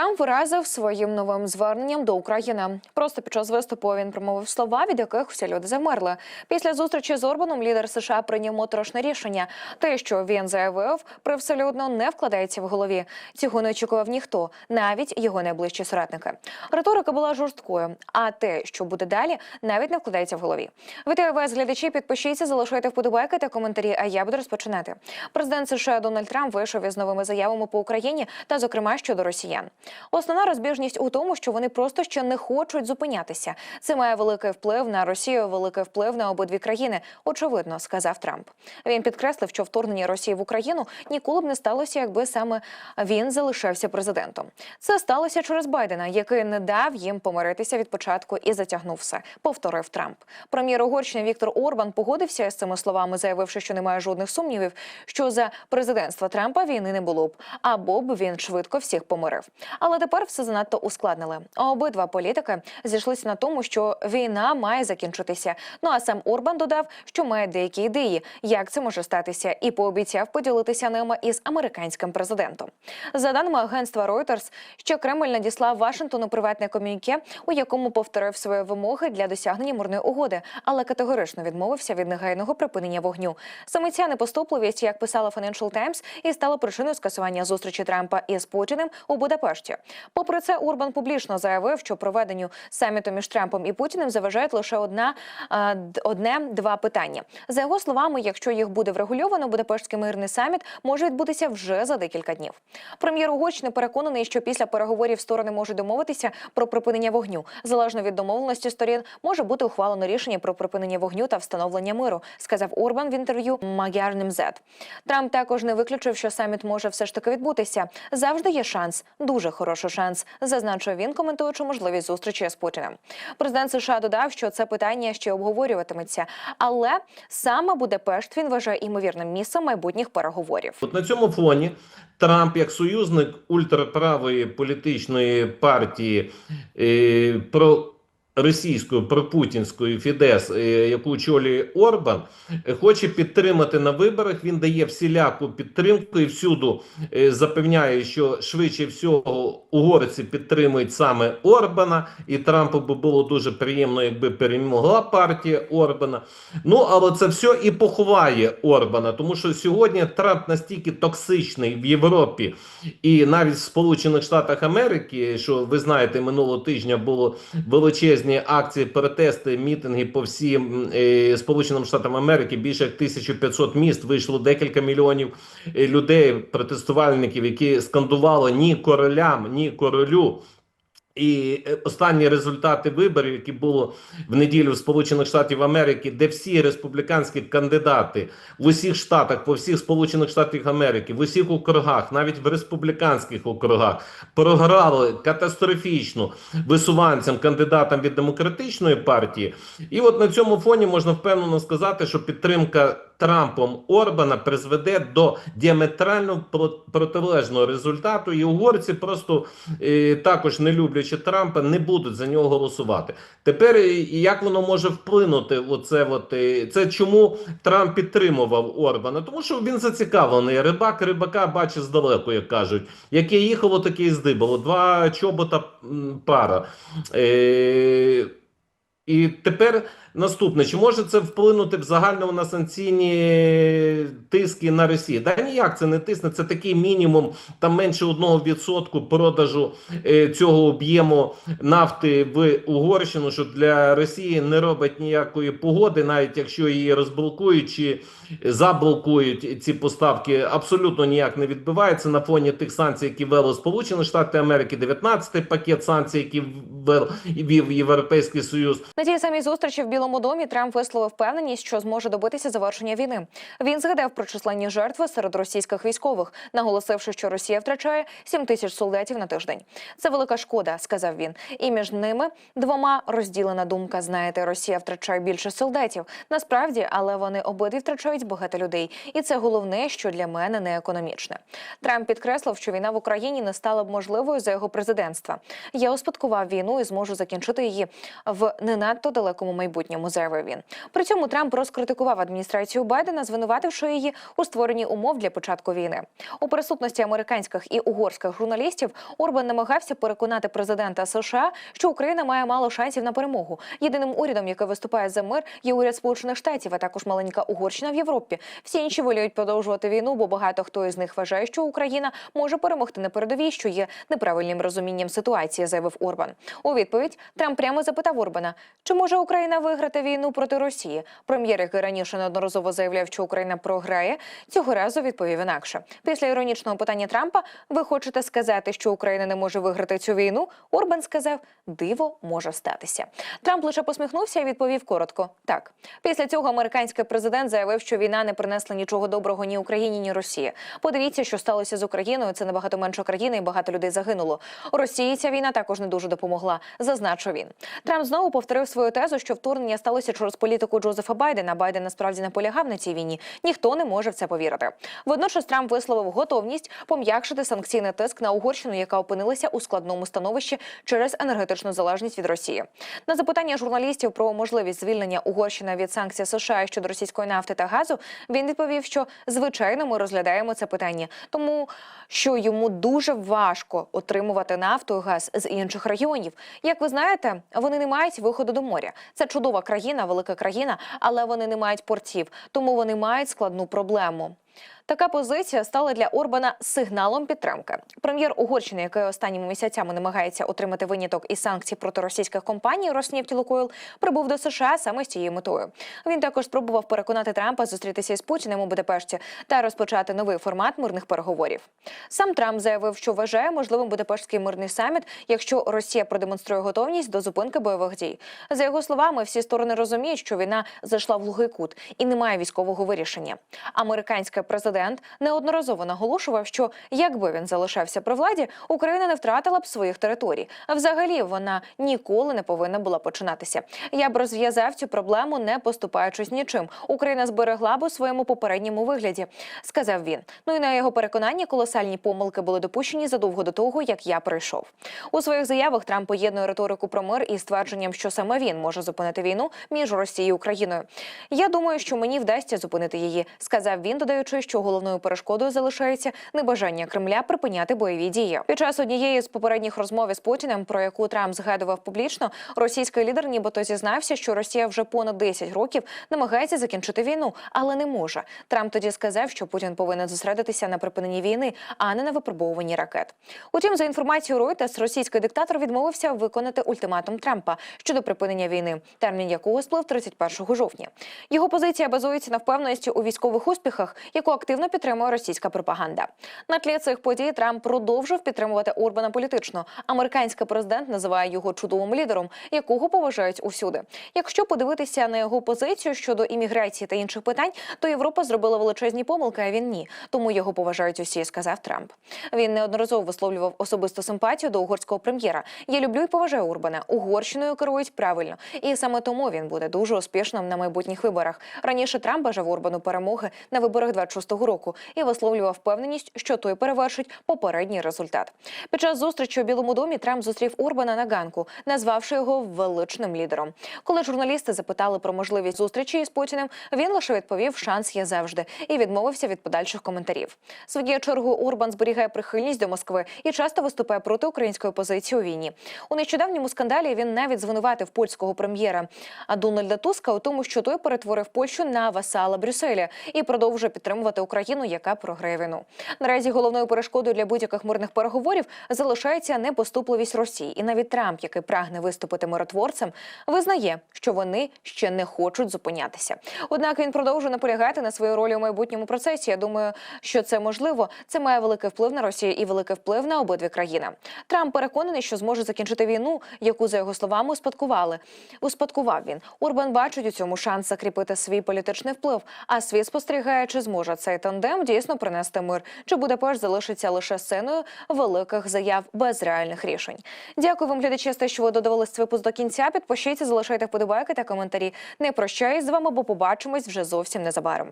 Трамп виразив своїм новим зверненням до України. Просто під час виступу він промовив слова, від яких всі люди замерли. Після зустрічі з Орбаном лідер США прийняв моторошне рішення. Те, що він заявив, привселюдно не вкладається в голові. Цього не очікував ніхто, навіть його найближчі соратники. Риторика була жорсткою, а те, що буде далі, навіть не вкладається в голові. Вітаю вас, глядачі. Підпишіться, залишайте вподобайки та коментарі. А я буду розпочинати. Президент США Дональд Трамп вийшов із новими заявами по Україні та, зокрема, щодо росіян. Основна розбіжність у тому, що вони просто ще не хочуть зупинятися. Це має великий вплив на Росію, великий вплив на обидві країни. Очевидно, сказав Трамп. Він підкреслив, що вторгнення Росії в Україну ніколи б не сталося, якби саме він залишався президентом. Це сталося через Байдена, який не дав їм помиритися від початку і затягнув все. Повторив Трамп. Прем'єр Угорщини Віктор Орбан погодився з цими словами, заявивши, що немає жодних сумнівів, що за президентства Трампа війни не було б, або б він швидко всіх помирив. Але тепер все занадто ускладнили. Обидва політики зійшлися на тому, що війна має закінчитися. Ну а сам Орбан додав, що має деякі ідеї, як це може статися, і пообіцяв поділитися ними із американським президентом. За даними агентства Reuters, що Кремль надіслав Вашингтону приватне комюніке, у якому повторив свої вимоги для досягнення мирної угоди, але категорично відмовився від негайного припинення вогню. Саме ця непоступливість, як писала Financial Times, і стала причиною скасування зустрічі Трампа із Путіним у Будапешті. Попри це, Урбан публічно заявив, що проведенню саміту між Трампом і Путіним заважають лише одна е, одне-два питання. За його словами, якщо їх буде врегульовано, Будапештський мирний саміт може відбутися вже за декілька днів. Прем'єр Угорщини переконаний, що після переговорів сторони можуть домовитися про припинення вогню. Залежно від домовленості сторін може бути ухвалено рішення про припинення вогню та встановлення миру, сказав Урбан в інтерв'ю Magyarним Z. Трамп також не виключив, що саміт може все ж таки відбутися. Завжди є шанс, дуже хороший шанс, зазначив він, коментуючи можливість зустрічі з Путіним. Президент США додав, що це питання ще обговорюватиметься, але саме Будапешт він вважає імовірним місцем майбутніх переговорів. От на цьому фоні Трамп, як союзник ультраправої політичної партії е, про російської пропутінської Фідес, е, яку очолює Орбан, е, хоче підтримати на виборах. Він дає всіляку підтримку і всюду е, запевняє, що швидше всього угорці підтримують саме Орбана, і Трампу би було дуже приємно, якби перемогла партія Орбана. Ну але це все і поховає Орбана, тому що сьогодні Трамп настільки токсичний в Європі і навіть в Сполучених Штатах Америки, що ви знаєте, минулого тижня було величезні акції, протести, мітинги по всім е, Сполученим Штатам Америки. Більше як 1500 міст вийшло декілька мільйонів е, людей, протестувальників, які скандували ні королям, ні королю. І е, останні результати виборів, які було в неділю в Сполучених Штатів Америки, де всі республіканські кандидати в усіх штатах, по всіх Сполучених Штатах Америки, в усіх округах, навіть в республіканських округах, програли катастрофічно висуванцям, кандидатам від демократичної партії. І от на цьому фоні можна впевнено сказати, що підтримка Трампом Орбана призведе до діаметрально протилежного результату, і угорці просто е, також не люблячи Трампа, не будуть за нього голосувати. Тепер е, як воно може вплинути? Оце от, е, це чому Трамп підтримував Орбана? Тому що він зацікавлений. Рибак рибака бачить здалеку, як кажуть. Яке їхало, таке здибало. Два чобота пара. Е, і тепер наступне: чи може це вплинути в загальному на санкційні тиски на Росію? Да ніяк це не тисне. Це такий мінімум, там менше 1% продажу е, цього об'єму нафти в Угорщину, що для Росії не робить ніякої погоди, навіть якщо її розблокують чи заблокують ці поставки, абсолютно ніяк не відбувається на фоні тих санкцій, які ввели Сполучені Штати Америки, 19-й пакет санкцій, які ввел вів Європейський Союз. На тій самій зустрічі в Білому домі Трамп висловив впевненість, що зможе добитися завершення війни. Він згадав про численні жертви серед російських військових, наголосивши, що Росія втрачає 7 тисяч солдатів на тиждень. Це велика шкода, сказав він. І між ними двома розділена думка. Знаєте, Росія втрачає більше солдатів. Насправді, але вони обидві втрачають багато людей, і це головне, що для мене не економічне. Трамп підкреслив, що війна в Україні не стала б можливою за його президентства. Я успадкував війну і зможу закінчити її в не надто далекому майбутньому. Майбутньому, заявив він. При цьому Трамп розкритикував адміністрацію Байдена, звинувативши її у створенні умов для початку війни. У присутності американських і угорських журналістів Орбан намагався переконати президента США, що Україна має мало шансів на перемогу. Єдиним урядом, який виступає за мир, є уряд Сполучених Штатів, а також маленька Угорщина в Європі. Всі інші воліють продовжувати війну, бо багато хто із них вважає, що Україна може перемогти на передовій, що є неправильним розумінням ситуації, заявив Орбан. У відповідь Трамп прямо запитав Орбана, чи може Україна виграти війну проти Росії. Прем'єр, який раніше неодноразово заявляв, що Україна програє, цього разу відповів інакше. Після іронічного питання Трампа: ви хочете сказати, що Україна не може виграти цю війну? Орбан сказав, диво може статися. Трамп лише посміхнувся і відповів коротко: так. Після цього американський президент заявив, що війна не принесла нічого доброго ні Україні, ні Росії. Подивіться, що сталося з Україною. Це набагато менша країна, і багато людей загинуло. Росії ця війна також не дуже допомогла, зазначив він. Трамп знову повторив свою тезу, що вторгнення сталося через політику Джозефа Байдена. Байден насправді наполягав на цій війні. Ніхто не може в це повірити. Водночас Трамп висловив готовність пом'якшити санкційний тиск на Угорщину, яка опинилася у складному становищі через енергетичну залежність від Росії. На запитання журналістів про можливість звільнення Угорщини від санкцій США щодо російської нафти та газу, він відповів, що звичайно ми розглядаємо це питання, тому що йому дуже важко отримувати нафту і газ з інших регіонів. Як ви знаєте, вони не мають виходу до моря. Це чудова країна, велика країна, але вони не мають портів, тому вони мають складну проблему. Така позиція стала для Орбана сигналом підтримки. Прем'єр Угорщини, який останніми місяцями намагається отримати виняток із санкцій проти російських компаній Роснефть і Лукойл, прибув до США саме з цією метою. Він також спробував переконати Трампа зустрітися із Путіним у Будапешті та розпочати новий формат мирних переговорів. Сам Трамп заявив, що вважає можливим Будапештський мирний саміт, якщо Росія продемонструє готовність до зупинки бойових дій. За його словами, всі сторони розуміють, що війна зайшла в глухий кут і немає військового вирішення. Американський президент неодноразово наголошував, що якби він залишався при владі, Україна не втратила б своїх територій. А взагалі вона ніколи не повинна була починатися. Я б розв'язав цю проблему, не поступаючись нічим. Україна зберегла б у своєму попередньому вигляді, сказав він. Ну і на його переконанні колосальні помилки були допущені задовго до того, як я прийшов. У своїх заявах Трамп поєднує риторику про мир із ствердженням, що саме він може зупинити війну між Росією і Україною. Я думаю, що мені вдасться зупинити її, сказав він, додаючи, що головною перешкодою залишається небажання Кремля припиняти бойові дії. Під час однієї з попередніх розмов із Путіним, про яку Трамп згадував публічно, російський лідер нібито зізнався, що Росія вже понад 10 років намагається закінчити війну, але не може. Трамп тоді сказав, що Путін повинен зосередитися на припиненні війни, а не на випробовуванні ракет. Утім, за інформацією Reuters, російський диктатор відмовився виконати ультиматум Трампа щодо припинення війни, термін якого сплив 31 жовтня. Його позиція базується на впевненості у військових успіхах, яку активно підтримує російська пропаганда. На тлі цих подій Трамп продовжив підтримувати Орбана політично. Американський президент називає його чудовим лідером, якого поважають усюди. Якщо подивитися на його позицію щодо імміграції та інших питань, то Європа зробила величезні помилки, а він ні. Тому його поважають усі, сказав Трамп. Він неодноразово висловлював особисту симпатію до угорського прем'єра. Я люблю і поважаю Орбана. Угорщиною керують правильно, і саме тому він буде дуже успішним на майбутніх виборах. Раніше Трамп бажав Орбану перемоги на виборах 26-го року і висловлював впевненість, що той перевершить попередній результат. Під час зустрічі у Білому домі Трамп зустрів Орбана на ганку, назвавши його величним лідером. Коли журналісти запитали про можливість зустрічі із Путіним, він лише відповів Шанс є завжди і відмовився від подальших коментарів. Своєю чергою Орбан зберігає прихильність до Москви і часто виступає проти української позиції у війні. У нещодавньому скандалі він навіть звинуватив польського прем'єра Дональда Туска у тому, що той перетворив Польщу на васала Брюсселя і продовжує підтримувати Україну, яка програє війну. Наразі головною перешкодою для будь-яких мирних переговорів залишається непоступливість Росії, і навіть Трамп, який прагне виступити миротворцем, визнає, що вони ще не хочуть зупинятися. Однак він продовжує наполягати на своїй ролі у майбутньому процесі. Я думаю, що це можливо. Це має великий вплив на Росію і великий вплив на обидві країни. Трамп переконаний, що зможе закінчити війну, яку за його словами успадкували. Успадкував він. Урбан бачить у цьому шанс закріпити свій політичний вплив. А світ спостерігає, чи зможе цей тандем дійсно принести мир, чи Будапешт залишиться лише сценою великих заяв без реальних рішень. Дякую вам, глядачі, те, що ви додивились цей випуск до кінця. Підпишіться, залишайте вподобайки та коментарі. Не прощаюсь з вами, бо побачимось вже зовсім незабаром.